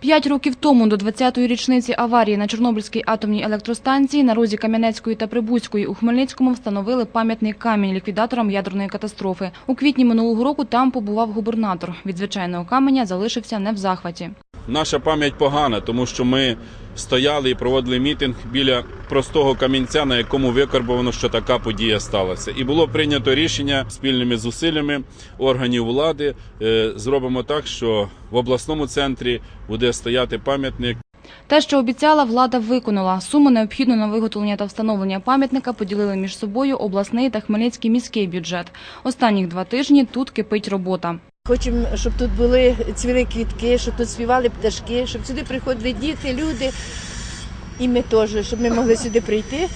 П'ять років тому до 20-ї річниці аварії на Чорнобильській атомній електростанції на розі Кам'янецької та Прибузької у Хмельницькому встановили пам'ятний камінь ліквідаторам ядерної катастрофи. У квітні минулого року там побував губернатор. Від звичайного каменя залишився не в захваті. Наша пам'ять погана, тому що ми стояли і проводили мітинг біля простого камінця, на якому викарбовано, що така подія сталася. І було прийнято рішення спільними зусиллями органів влади. е, Зробимо так, що в обласному центрі буде стояти пам'ятник Те, що обіцяла, влада виконала. Суму необхідну на виготовлення та встановлення пам'ятника поділили між собою обласний та Хмельницький міський бюджет. Останніх два тижні тут кипить робота. Хочемо, щоб тут були цвіли квітки, щоб тут співали пташки, щоб сюди приходили діти, люди. І ми теж, щоб ми могли сюди прийти,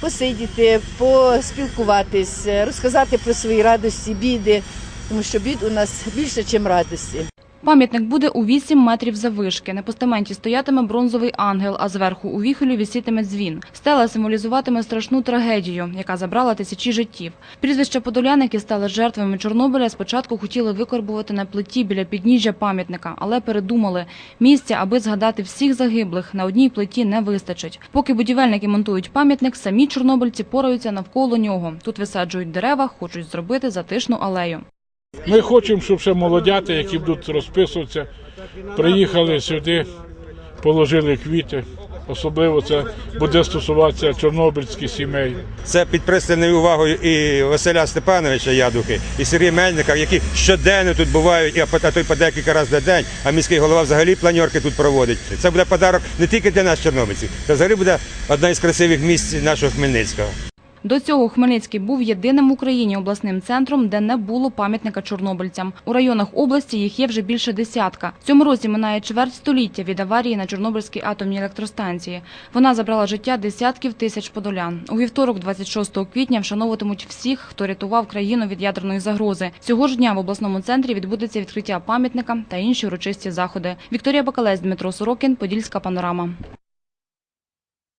посидіти, поспілкуватись, розказати про свої радості, біди, тому що бід у нас більше, ніж радості. Пам'ятник буде у 8 метрів заввишки. На постаменті стоятиме бронзовий ангел, а зверху у віхолі висітиме дзвін. Стела символізуватиме страшну трагедію, яка забрала тисячі життів. Прізвища подолян, які стали жертвами Чорнобиля, спочатку хотіли викорбувати на плиті біля підніжжя пам'ятника, але передумали. Місця, аби згадати всіх загиблих, на одній плиті не вистачить. Поки будівельники монтують пам'ятник, самі чорнобильці пораються навколо нього. Тут висаджують дерева, хочуть зробити затишну алею. Ми хочемо, щоб ще молодята, які будуть розписуватися, приїхали сюди, положили квіти. Особливо це буде стосуватися чорнобильських сімей. Це під пристальною увагою і Василя Степановича Ядухи, і Сергія Мельника, які щоденно тут бувають, а то й по декілька разів на день, а міський голова взагалі планерки тут проводить. Це буде подарок не тільки для нас, чорнобильців, це взагалі буде одна із красивих місць нашого Хмельницького. До цього Хмельницький був єдиним в Україні обласним центром, де не було пам'ятника чорнобильцям. У районах області їх є вже більше десятка. Цьому році минає чверть століття від аварії на Чорнобильській атомній електростанції. Вона забрала життя десятків тисяч подолян. У вівторок, 26 квітня, вшановуватимуть всіх, хто рятував країну від ядерної загрози. Цього ж дня в обласному центрі відбудеться відкриття пам'ятника та інші урочисті заходи. Вікторія Бакалець, Дмитро Сорокін, Подільська панорама.